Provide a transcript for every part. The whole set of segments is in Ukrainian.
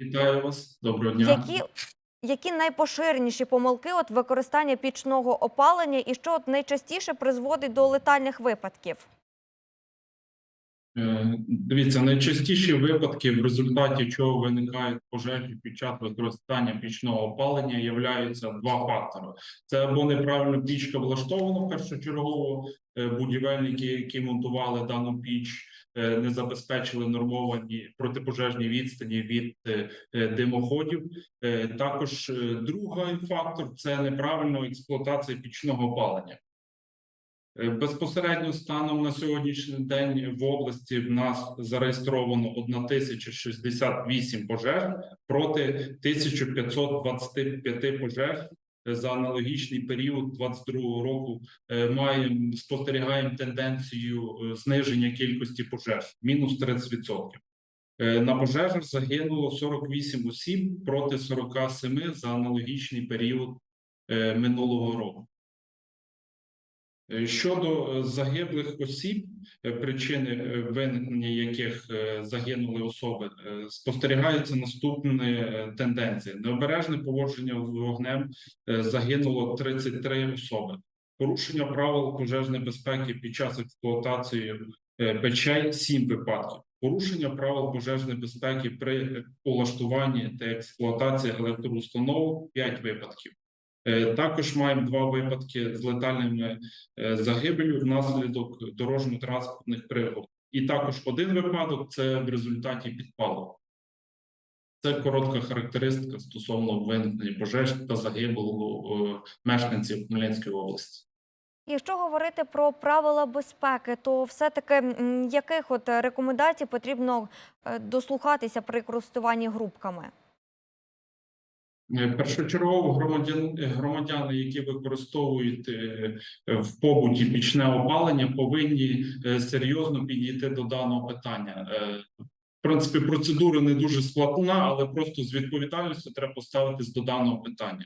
Вітаю вас, доброго дня. Які, які найпоширеніші помилки от використання пічного опалення і що от найчастіше призводить до летальних випадків? Е, Дивіться, найчастіші випадки, в результаті чого виникають пожежі під час використання пічного опалення, являються два фактори: це або неправильно пічка влаштована першочергово, е, будівельники, які монтували дану піч, е, не забезпечили нормовані протипожежні відстані від димоходів. Також другий фактор це неправильна експлуатація пічного опалення. Е, Безпосередньо станом на сьогоднішній день в області в нас зареєстровано 1068 пожеж проти 1525 пожеж Е, за аналогічний період 22 року. Е, Маємо спостерігаємо тенденцію зниження кількості пожеж мінус 30%. Е, На пожежах загинуло 48 осіб проти 47 за аналогічний період минулого року. Е, Щодо е, загиблих осіб, е, причини виникнення яких загинули особи, спостерігається наступна тенденція: необережне поводження з вогнем загинуло 33 особи. Порушення правил пожежної безпеки під час експлуатації печей 7 випадків. Порушення правил пожежної безпеки при улаштуванні та експлуатації електроустановок 5 випадків. Е, Також маємо два випадки з летальними е, загибелью внаслідок дорожньо-транспортних пригод. І також один випадок це в результаті підпалу. Це коротка характеристика стосовно виникнення пожеж та загибелу е, мешканців Хмельницької області. Якщо говорити про правила безпеки, то все-таки яких от рекомендацій потрібно дослухатися при користуванні грубками? Е, Першочергово громадян, громадяни, які використовують е, в побуті пічне опалення, повинні е, серйозно підійти до даного питання. Е, В принципі, процедура не дуже складна, але просто з відповідальністю треба поставитись до даного питання.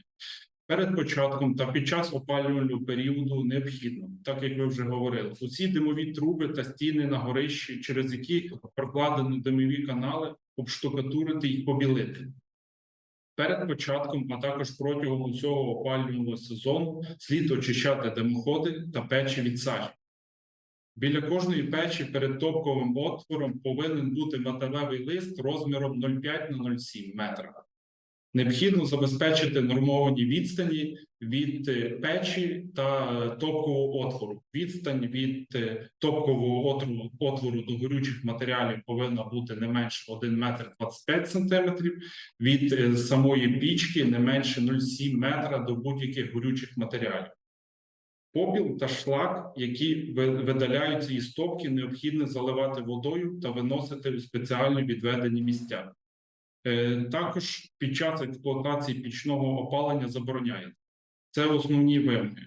Перед початком та під час опалювального періоду необхідно, так як ви вже говорили, усі димові труби та стіни на горищі, через які прокладені димові канали, обштукатурити і побілити. Перед початком, а також протягом усього опалювального сезону, слід очищати димоходи та печі від сажі. Біля кожної печі перед топковим отвором повинен бути металевий лист розміром 0,5 на 0,7 метра. Необхідно забезпечити нормовані відстані від е, печі та е, топкового отвору. Відстань від е, топкового отвору, отвору до горючих матеріалів повинна бути не менше 1 метр 25 сантиметрів, від самої пічки не менше 0,7 метра до будь-яких горючих матеріалів. Попіл та шлак, які видаляються із топки, необхідно заливати водою та виносити у спеціально відведені місця. Е, Також під час експлуатації пічного опалення забороняється. Це основні вимоги,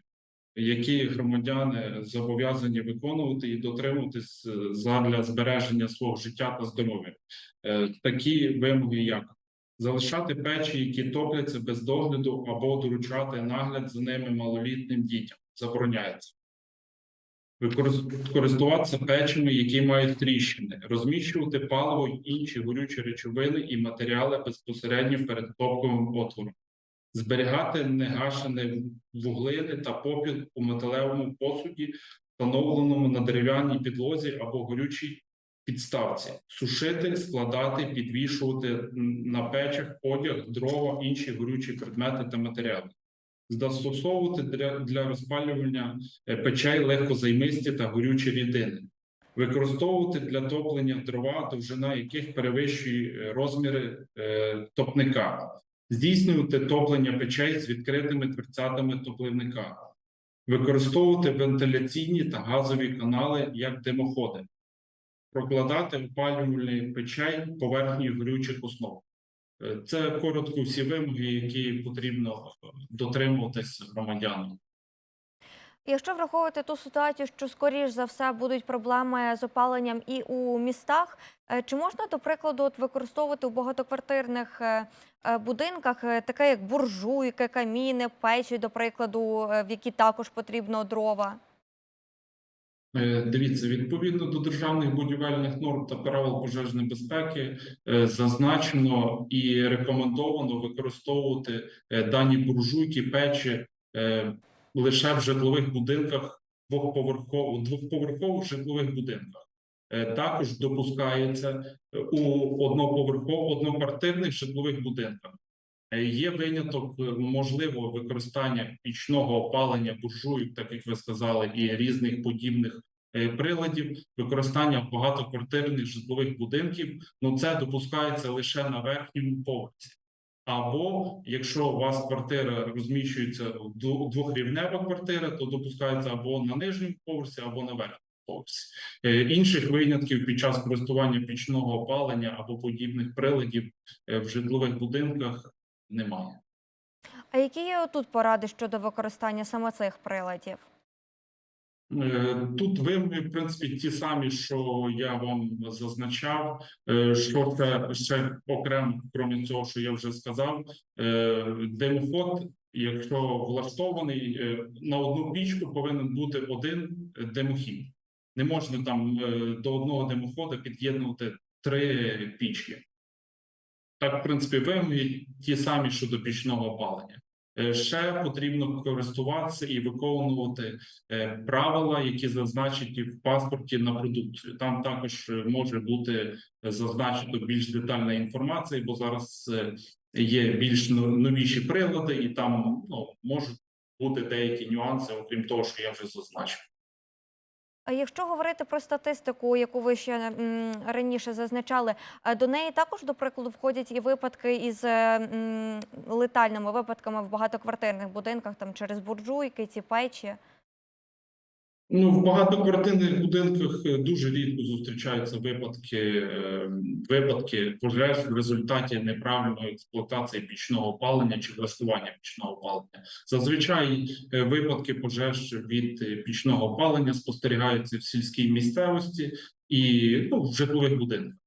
які громадяни зобов'язані виконувати і дотримуватись е, задля збереження свого життя та здоров'я. Е, Такі вимоги, як залишати печі, які топляться без догляду, або доручати нагляд за ними малолітнім дітям. Забороняється. Користуватися печами, які мають тріщини, розміщувати паливо й інші горючі речовини і матеріали безпосередньо перед топковим отвором, зберігати негашені вуглини та попіл у металевому посуді, встановленому на дерев'яній підлозі або горючій підставці, сушити, складати, підвішувати на печах одяг, дрова, інші горючі предмети та матеріали. Застосовувати для, для розпалювання е, печей легкозаймисті та горючі рідини, використовувати для топлення дрова, довжина яких перевищує е, розміри е, топника, здійснювати топлення печей з відкритими дверцятами топливника, використовувати вентиляційні та газові канали як димоходи, прокладати опалювальні печей поверхнею горючих основ. Е, Це коротко всі вимоги, які потрібно е, дотримуватись громадянам. Якщо враховувати ту ситуацію, що скоріш за все будуть проблеми з опаленням і у містах, е, чи можна, до прикладу, от використовувати у багатоквартирних будинках таке як буржуйки, каміни, печі, до прикладу, в які також потрібно дрова? Е, Дивіться, відповідно до державних будівельних норм та правил пожежної безпеки е, зазначено і рекомендовано використовувати е, дані буржуйки, печі лише в житлових будинках двохповерхових двохповерхових житлових будинках. Також допускається у одноквартирних житлових будинках. Е, Є виняток, е, можливо, використання пічного опалення буржуїв, так як ви сказали, і різних подібних е, приладів, використання багатоквартирних житлових будинків. Ну це допускається лише на верхньому поверсі. Або якщо у вас квартира розміщується дву- двохрівнева квартира, то допускається або на нижньому поверсі, або на верхньому поверсі. Інших винятків під час користування пічного опалення або подібних приладів в житлових будинках немає. А які є тут поради щодо використання саме цих приладів? Е, Тут вимоги, в принципі, ті самі, що я вам зазначав. Е, Що це ще окремо, крім цього, що я вже сказав, е, димоход, якщо влаштований на одну пічку, повинен бути один димохід. Не можна там до одного димохода під'єднувати три пічки. Так, в принципі, вимоги ті самі щодо пічного опалення. Е, Ще потрібно користуватися і виконувати е, правила, які зазначені в паспорті на продукцію. Там також е, може бути зазначено більш детальна інформація, бо зараз є більш новіші прилади, і там ну, можуть бути деякі нюанси, окрім того, що я вже зазначив. Якщо говорити про статистику, яку ви ще раніше зазначали, е, до неї також, до прикладу, входять і випадки із е, летальними випадками в багатоквартирних будинках, там через буржуйки, ці печі. Ну, в багатоквартирних будинках е, дуже рідко зустрічаються випадки, е, випадки пожеж в результаті неправильної експлуатації пічного опалення чи влаштування пічного опалення. Зазвичай е, випадки пожеж від пічного опалення спостерігаються в сільській місцевості і ну, в житлових будинках.